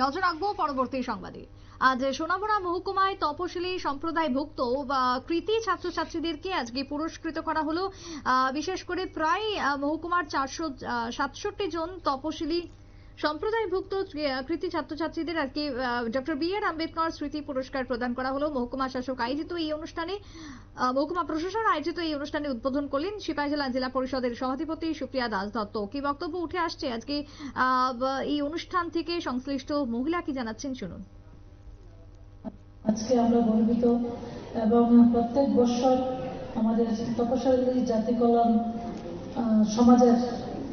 নজর রাখব পরবর্তী সংবাদে। আজ সোনামুড়া মহকুমায় তপশিলি সম্প্রদায়ভুক্ত কৃতি ছাত্রছাত্রীদেরকে আজকে পুরস্কৃত করা হলো। বিশেষ করে প্রায় মহকুমার চারশো সাতষট্টি জন তপশিলি সম্প্রদায়ভুক্ত কৃতি ছাত্রছাত্রীদের আজকে ডক্টর বি আর আম্বেদকর স্মৃতি পুরস্কার প্রদান করা হলো। মহকুমা শাসক আয়োজিত এই অনুষ্ঠানে মহকুমা প্রশাসন আয়োজিত এই অনুষ্ঠানে উদ্বোধন করলেন সিপাহীজলা জেলা পরিষদের সভাধিপতি সুপ্রিয়া দাস দত্ত। কি বক্তব্য উঠে আসছে আজকে এই অনুষ্ঠান থেকে সংশ্লিষ্ট মহিলা কি জানাচ্ছেন শুনুন। আজকে আমরা গর্বিত এবং প্রত্যেক বছর আমাদের তপশালী জাতি কল্যাণ সমাজের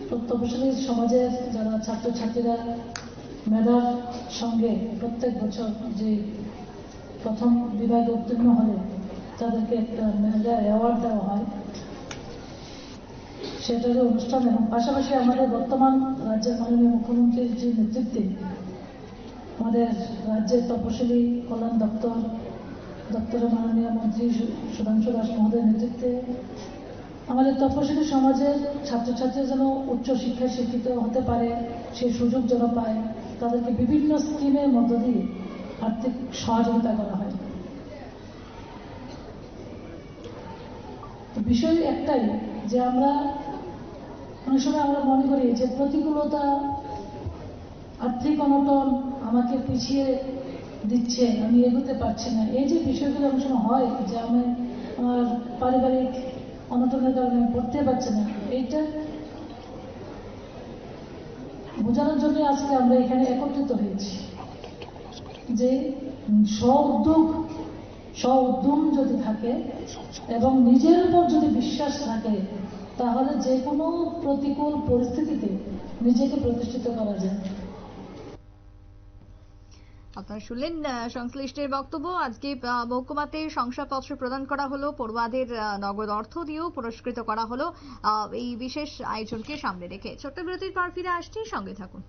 তপশালী সমাজের যারা ছাত্রছাত্রীরা মেধার সঙ্গে প্রত্যেক বছর যে প্রথম বিভাগে উত্তীর্ণ হলে তাদেরকে একটা মেধা অ্যাওয়ার্ড দেওয়া হয়। সেটারই অনুষ্ঠান এবং পাশাপাশি আমাদের বর্তমান রাজ্যের মাননীয় মুখ্যমন্ত্রীর যে নেতৃত্বে আমাদের রাজ্যের তপশিলি কল্যাণ দপ্তর, দপ্তরের মাননীয় মন্ত্রী সুধাংশু দাস মহোদয়ের নেতৃত্বে আমাদের তপশিলি সমাজের ছাত্রছাত্রী যেন উচ্চ শিক্ষায় শিক্ষিত হতে পারে সেই সুযোগ যেন পায়, তাদেরকে বিভিন্ন স্কিমের মধ্য দিয়ে আর্থিক সহযোগিতা করা হয়। বিষয় একটাই যে আমরা অনেক সময় আমরা মনে করি যে প্রতিকূলতা, আর্থিক অনটন আমাকে পিছিয়ে দিচ্ছে, আমি এগোতে পারছি না। এই যে বিষয়গুলো অনেক সময় হয় যে আমি আমার পারিবারিক অনটনের কারণে আমি পড়তে পারছি না। এইটা বোঝানোর জন্য আজকে আমরা এখানে একত্রিত হয়েছি যে স্ব উদ্যোগ স্ব উদ্যম যদি থাকে এবং নিজের উপর যদি বিশ্বাস থাকে, তাহলে যে কোনো প্রতিকূল পরিস্থিতিতে নিজেকে প্রতিষ্ঠিত করা যায়। আপনারা শুনলেন সংশ্লিষ্টের বক্তব্য। আজকে মহকুমাতে শংসাপত্র প্রদান করা হলো, পড়ুয়াদের নগদ অর্থ দিয়েও পুরস্কৃত করা হলো। এই বিশেষ আয়োজনকে সামনে রেখে ছোট্ট বিরতির পর ফিরে আসছি, সঙ্গে থাকুন।